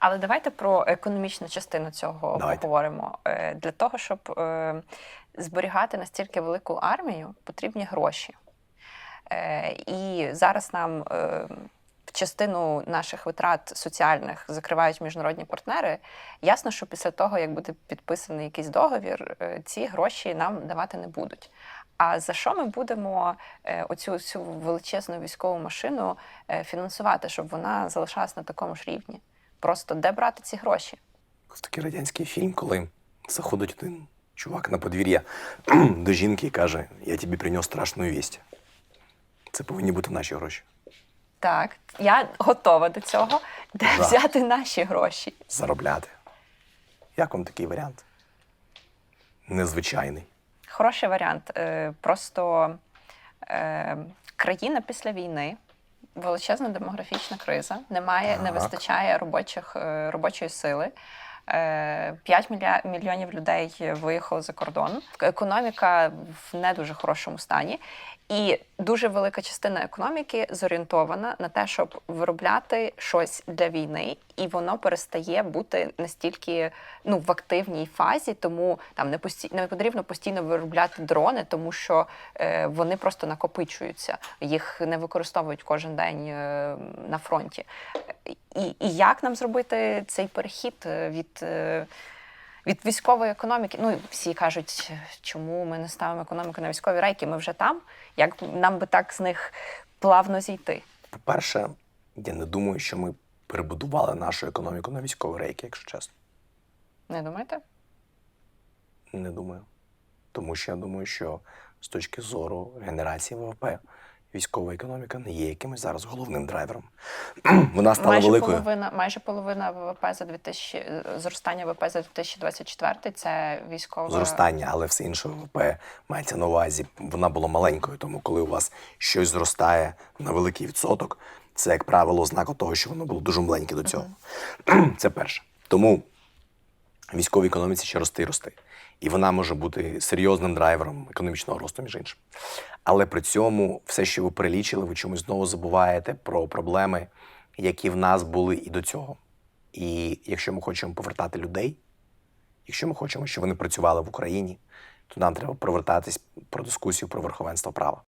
Але давайте про економічну частину цього Давайте. поговоримо. Е, Для того, щоб е, зберігати настільки велику армію, потрібні гроші. Е, І зараз нам частину наших витрат соціальних закривають міжнародні партнери. Ясно, що після того, як буде підписаний якийсь договір, ці гроші нам давати не будуть. А за що ми будемо оцю цю величезну військову машину фінансувати, щоб вона залишалась на такому ж рівні? Просто де брати ці гроші? Такий радянський фільм, коли заходить один чувак на подвір'я до жінки і каже: Я тобі приніс страшну вість. Це повинні бути наші гроші. Так, я готова до цього. Де Да. взяти наші гроші? Заробляти. Як вам такий варіант? Незвичайний. Хороший варіант. Е, Просто е, країна після війни, величезна демографічна криза, немає, не вистачає робочих, е, робочої сили. Е, 5 мільйонів людей виїхали за кордон. Економіка в не дуже хорошому стані. І дуже велика частина економіки зорієнтована на те, щоб виробляти щось для війни, і воно перестає бути настільки ну в активній фазі, тому там не пості... не потрібно постійно виробляти дрони, тому що е, вони просто накопичуються, їх не використовують кожен день е, на фронті. І, і як нам зробити цей перехід е, від. е, від військової економіки, ну всі кажуть, чому ми не ставимо економіку на військові рейки? Ми вже там. Як нам би так з них плавно зійти? По-перше, я не думаю, що ми перебудували нашу економіку на військові рейки, якщо чесно. Не думаєте? Не думаю. Тому що я думаю, що з точки зору генерації ВВП військова економіка не є якимось зараз головним драйвером. Вона стала майже великою. половина, майже половина ВВП за 2000, е, зростання ВВП за 2024 – це військова Зростання, але все інше ВВП мається на увазі. Вона була маленькою, тому коли у вас щось зростає на великий відсоток, це, як правило, ознак того, що воно було дуже маленьке до цього. Це перше. Тому військовій економіці ще рости і рости. І вона може бути серйозним драйвером економічного росту, між іншим. Але при цьому все, що ви перелічили, ви чомусь знову забуваєте про проблеми, які в нас були і до цього. І якщо ми хочемо повертати людей, якщо ми хочемо, щоб вони працювали в Україні, то нам треба повертатись про дискусію про верховенство права.